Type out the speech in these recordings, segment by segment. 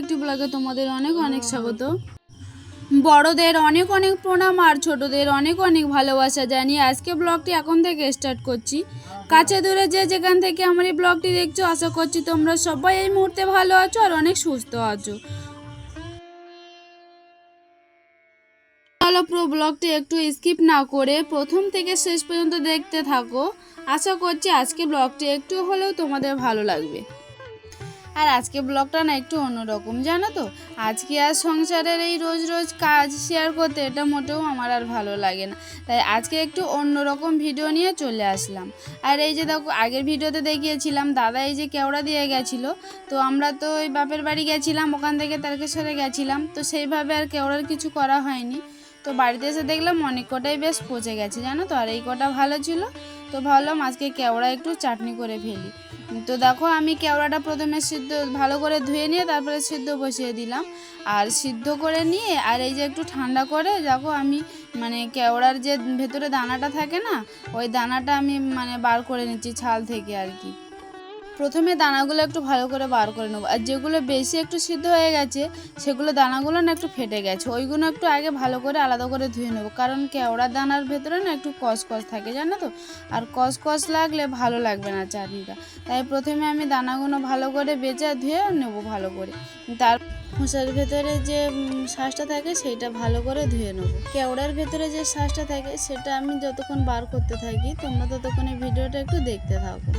একটি ব্লগে তোমাদের অনেক অনেক স্বাগত। বড়দের অনেক অনেক প্রণাম আর ছোটদের অনেক অনেক ভালোবাসা জানিয়ে আজকে ব্লগটি এখন থেকে স্টার্ট করছি। কাছে দূরে যে যেখান থেকে আমার এই ব্লগটি দেখছ, আশা করছি তোমরা সবাই এই মুহূর্তে ভালো আছো আর অনেক সুস্থ আছো। চলো পুরো ব্লগটি একটু স্কিপ না করে প্রথম থেকে শেষ পর্যন্ত দেখতে থাকো। আশা করছি আজকে ব্লগটি একটু হলেও তোমাদের ভালো লাগবে। আর আজকে ব্লগটা না একটু অন্যরকম, জানো তো? আজকে আর সংসারের এই রোজ রোজ কাজ শেয়ার করতে এটা মোটেও আমার আর ভালো লাগে না। তাই আজকে একটু অন্যরকম ভিডিও নিয়ে চলে আসলাম। আর এই যে দেখো, আগের ভিডিওতে দেখিয়েছিলাম, দাদা এই যে কেওড়া দিয়ে গেছিল, তো আমরা তো ওই বাপের বাড়ি গেছিলাম, ওখান থেকে তারকেশ্বরে গেছিলাম, তো সেইভাবে আর কেওড়ার কিছু করা হয়নি। তো বাড়িতে এসে দেখলাম অনেক কটাই বেশ পচে গেছে, জানো তো? আর এই কটা ভালো ছিল। তো ভাবলাম আজকে কেওড়া একটু চাটনি করে ফেলি। তো দেখো আমি কেওড়াটা প্রথমে সিদ্ধ, ভালো করে ধুয়ে নিয়ে তারপরে সিদ্ধ বসিয়ে দিলাম। আর সিদ্ধ করে নিয়ে, আর এই যে একটু ঠান্ডা করে, দেখো আমি মানে কেওড়ার যে ভেতরে দানাটা থাকে না, ওই দানাটা আমি মানে বার করে নিচ্ছি ছাল থেকে আর কি। প্রথমে দানাগুলো একটু ভালো করে বার করে নেব। আর যেগুলো বেশি একটু সিদ্ধ হয়ে গেছে, সেগুলো দানাগুলো না একটু ফেটে গেছে। ওইগুলো একটু আগে ভালো করে আলাদা করে ধুয়ে নেব। কারণ কেওড়া দানার ভেতরে না একটু কস কস থাকে, জানো তো? আর কস কস লাগলে ভালো লাগবে না চাটনিটা। তাই প্রথমে আমি দানাগুলো ভালো করে বেচা ধুয়ে নেব ভালো করে। তার খোসার ভেতরে যে শ্বাসটা থাকে, সেইটা ভালো করে ধুয়ে নেব। কেওড়ার ভেতরে যে শ্বাসটা থাকে, সেটা আমি যতক্ষণ বার করতে থাকি, তোমরা ততক্ষণ এই ভিডিওটা একটু দেখতে থাকো।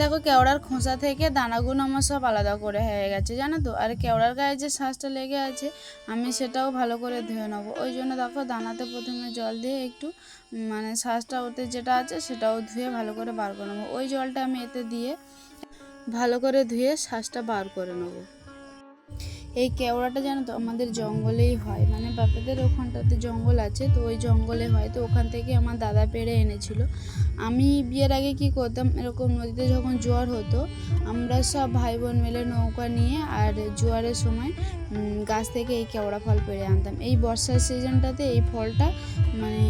দেখো কেওড়ার খোসা থেকে দানাগুলো আমার সব আলাদা করে হয়ে গেছে, জানো তো? আর কেওড়ার গায়ে যে শ্বাসটা লেগে আছে, আমি সেটাও ভালো করে ধুয়ে নেব। ওই জন্য দেখো দানাতে প্রথমে জল দিয়ে একটু মানে শ্বাসটা ওতে যেটা আছে সেটাও ধুয়ে ভালো করে বার করে নেব। ওই জলটা আমি এতে দিয়ে ভালো করে ধুয়ে শ্বাসটা বার করে নেব। এই কেওড়াটা জানো তো আমাদের জঙ্গলেই হয়। মানে বাপেদের ওখানটাতে জঙ্গল আছে, তো ওই জঙ্গলে হয়, তো ওখান থেকে আমার দাদা পেড়ে এনেছিল। আমি বিয়ের আগে কি করতাম, এরকম নদীতে যখন জোয়ার হতো, আমরা সব ভাই বোন মিলে নৌকা নিয়ে আর জোয়ারের সময় গাছ থেকে এই কেওড়া ফল পেড়ে আনতাম। এই বর্ষার সিজনটাতে এই ফলটা মানে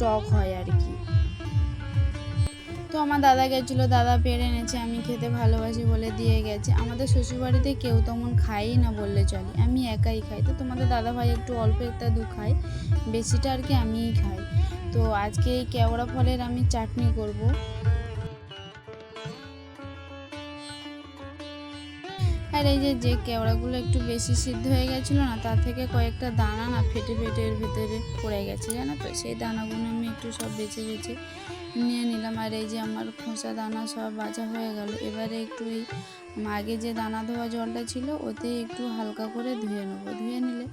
টক হয় আর কি। তো আমার দাদা গেছিল, দাদা পেরে এনেছে, আমি খেতে ভালোবাসি বলে দিয়ে গেছে। আমাদের শ্বশুরবাড়িতে কেউ তেমন খাই না বললে চলে, আমি একাই খাই। তো তোমাদের দাদা ভাই একটু অল্প একটা দু খাই বেশিটা আর কি আমিই খাই। তো আজকে এই কেওড়া ফলের আমি চাটনি করব। আর এই যে যে কেওড়াগুলো একটু বেশি সিদ্ধ হয়ে গেছিল না, তার থেকে কয়েকটা দানা না ফেটে ফেটে এর ভেতরে পড়ে গেছে, জানো তো? সেই দানাগুলো আমি একটু সব বেছে বেছে নিয়ে নিলাম। আর এই যে আমার খোসা, দানা সব বাজা হয়ে গেল। এবারে একটু এই আগে যে দানা ধোয়া জলটা ছিল, ওতে একটু হালকা করে ধুয়ে নেব। ধুয়ে নিলে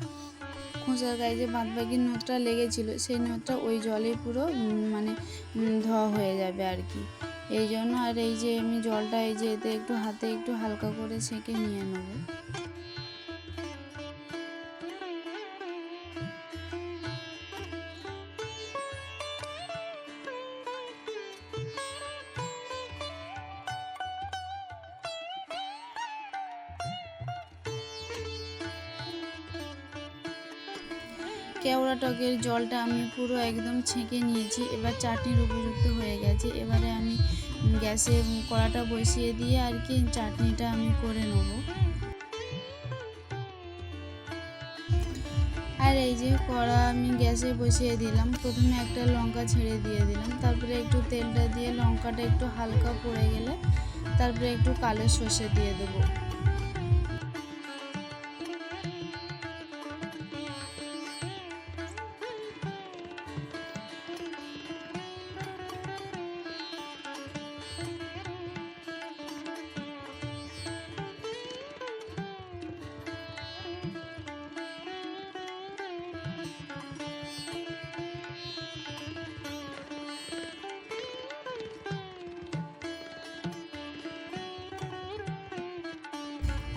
খোসার গায়ে যে বাদবাকি নোটটা লেগেছিল, সেই নোটটা ওই জলে পুরো মানে ধোয়া হয়ে যাবে আর কি। এই জন্য আর এই যে আমি জলটা এই যে এতে একটু হাতে একটু হালকা করে ছেঁকে নিয়ে নেব। কেওড়া টকের জলটা আমি পুরো একদম ছেঁকে নিয়েছি। এবার চাটনির উপযুক্ত হয়ে গেছে। এবারে আমি গ্যাসে কড়াটা বসিয়ে দিয়ে আর কি চাটনিটা আমি করে নেব। আর এই যে কড়া আমি গ্যাসে বসিয়ে দিলাম। প্রথমে একটা লঙ্কা ছেড়ে দিয়ে দিলাম। তারপরে একটু তেলটা দিয়ে লঙ্কাটা একটু হালকা পড়ে গেলে তারপরে একটু কালো সর্ষে দিয়ে দেবো।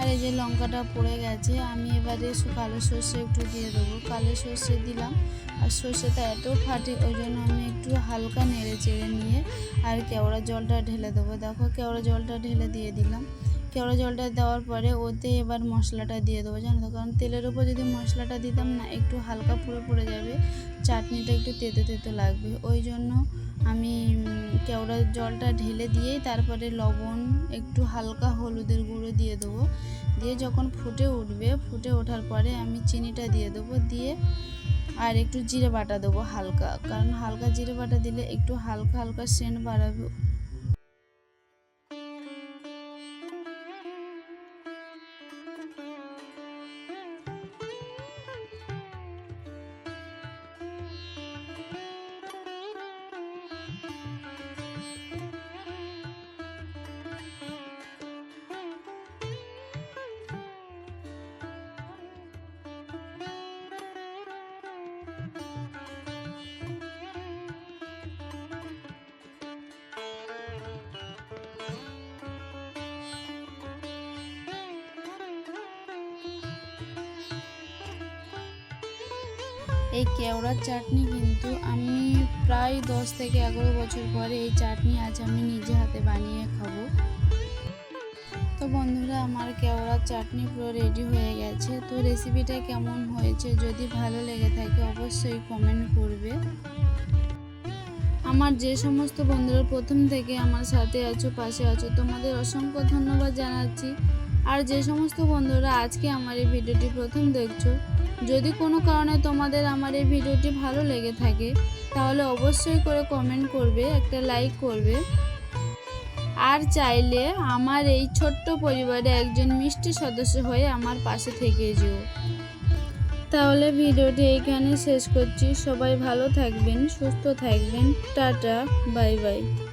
আর এই যে লঙ্কাটা পড়ে গেছে, আমি এবারে কালো সর্ষে একটু দিয়ে দেবো। কালো সর্ষে দিলাম, আর সর্ষেটা এত ফাটে, ওই জন্য আমি একটু হালকা নেড়ে চেড়ে নিয়ে আর কেওড়া জলটা ঢেলে দেবো। দেখো, কেওড়া জলটা ঢেলে দিয়ে দিলাম। কেওড়া জলটা দেওয়ার পরে ওতে এবার মশলাটা দিয়ে দেবো, জানো তো? কারণ তেলের উপর যদি মশলাটা দিতাম না, একটু হালকা পুড়ে পড়ে যাবে, চাটনিটা একটু তেতো তেতো লাগবে। ওই জন্য আমি কেওড়ার জলটা ঢেলে দিয়েই তারপরে লবণ, একটু হালকা হলুদের গুঁড়ো দিয়ে দেবো। দিয়ে যখন ফুটে উঠবে, ফুটে ওঠার পরে আমি চিনিটা দিয়ে দেবো, দিয়ে আর একটু জিরে বাটা দেবো হালকা। কারণ হালকা জিরে বাটা দিলে একটু হালকা হালকা সেন্ট বাড়াবে। এই কেওড়ার চাটনি কিন্তু আমি প্রায় দশ থেকে এগারো বছর পরে এই চাটনি আজ আমি নিজে হাতে বানিয়ে খাব। তো বন্ধুরা, আমার কেওড়ার চাটনি পুরো রেডি হয়ে গেছে। তো রেসিপিটা কেমন হয়েছে, যদি ভালো লেগে থাকে অবশ্যই কমেন্ট করবে। আমার যে সমস্ত বন্ধুরা প্রথম থেকে আমার সাথে আছো, পাশে আছো, তোমাদের অসংখ্য ধন্যবাদ জানাচ্ছি। আর যে সমস্ত বন্ধুরা আজকে আমার এই ভিডিওটি প্রথম দেখছ যদি কোনো কারণে তোমাদের আমার এই ভিডিওটি ভালো লেগে থাকে, তাহলে অবশ্যই করে কমেন্ট করবে, একটা লাইক করবে। আর চাইলে আমার এই ছোট্ট পরিবারে একজন মিষ্টি সদস্য হয়ে আমার পাশে থেকে যেও। তাহলে ভিডিওটি এইখানে শেষ করছি। সবাই ভালো থাকবেন, সুস্থ থাকবেন। Tata, bye bye.